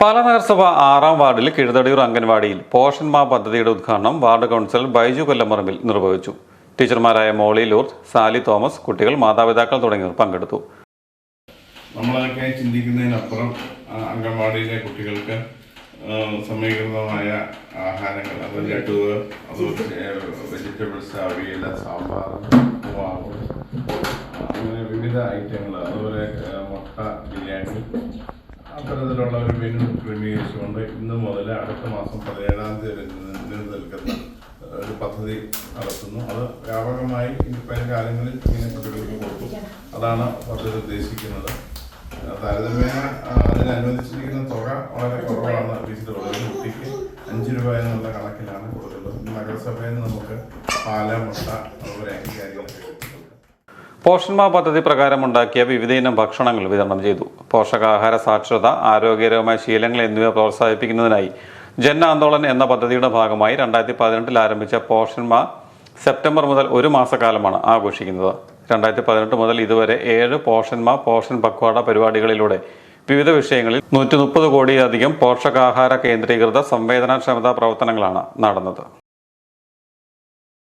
പാലാ നഗരസഭ ആറാം വാർഡിൽ കിഴുതടിയൂർ അംഗൻവാടിയിൽ പോഷൻ മാ പദ്ധതിയുടെ ഉദ്ഘാടനം വാർഡ് കൗൺസിലർ ബൈജു കൊല്ലമറമ്പിൽ നിർവഹിച്ചു. ടീച്ചർമാരായ മോളി ലൂർത്ത് സാലി തോമസ് കുട്ടികൾ മാതാപിതാക്കൾ തുടങ്ങിയവർ പങ്കെടുത്തു. നമ്മളൊക്കെ ചിന്തിക്കുന്നതിനപ്പുറം അംഗൻവാടിയിലെ കുട്ടികൾക്ക് സമീകൃതമായ ആഹാരങ്ങൾ അത് ലഡുവ് അത് വെജിറ്റബിൾസ് അവിയൽ സാമ്പാർ അങ്ങനെ വിവിധ ഐറ്റങ്ങൾ അതുപോലെ മുട്ട ബിരിയാണി അത്തരത്തിലുള്ള ഒരു മെനു ക്രമീകരിച്ചുകൊണ്ട് ഇന്ന് മുതൽ അടുത്ത മാസം പതിനേഴാം തീയതി നിലനിൽക്കുന്ന ഒരു പദ്ധതി നടത്തുന്നു. അത് വ്യാപകമായി ഇനി പല കാലങ്ങളിൽ ഇങ്ങനെ കുട്ടികൾക്ക് കൊടുക്കും. അതാണ് പദ്ധതി ഉദ്ദേശിക്കുന്നത്. താരതമ്യേന അതിനനുവദിച്ചിരിക്കുന്ന തുക വളരെ കുറവാണ്. ടീച്ചർ ഒരു കുട്ടിക്ക് അഞ്ച് രൂപ എന്നുള്ള കണക്കിലാണ് കൊടുക്കുന്നത്. നഗരസഭയിൽ നിന്ന് നമുക്ക് പാല മുട്ട അതുപോലെ കാര്യങ്ങളൊക്കെ പോഷൺമാ പദ്ധതി പ്രകാരം ഉണ്ടാക്കിയ വിവിധയിനം ഭക്ഷണങ്ങൾ വിതരണം ചെയ്തു. പോഷകാഹാര സാക്ഷരത ആരോഗ്യകരമായ ശീലങ്ങൾ എന്നിവ പ്രോത്സാഹിപ്പിക്കുന്നതിനായി ജൻ ആന്തോളൻ എന്ന പദ്ധതിയുടെ ഭാഗമായി രണ്ടായിരത്തി പതിനെട്ടിൽ ആരംഭിച്ച പോഷന്മാ സെപ്റ്റംബർ മുതൽ ഒരു മാസക്കാലമാണ് ആഘോഷിക്കുന്നത്. രണ്ടായിരത്തി പതിനെട്ട് മുതൽ ഇതുവരെ ഏഴ് പോഷന്മാ പോഷൻ പക്വാട പരിപാടികളിലൂടെ വിവിധ വിഷയങ്ങളിൽ നൂറ്റി മുപ്പത് കോടിയിലധികം പോഷകാഹാര കേന്ദ്രീകൃത സംവേദനക്ഷമതാ പ്രവർത്തനങ്ങളാണ് നടന്നത്.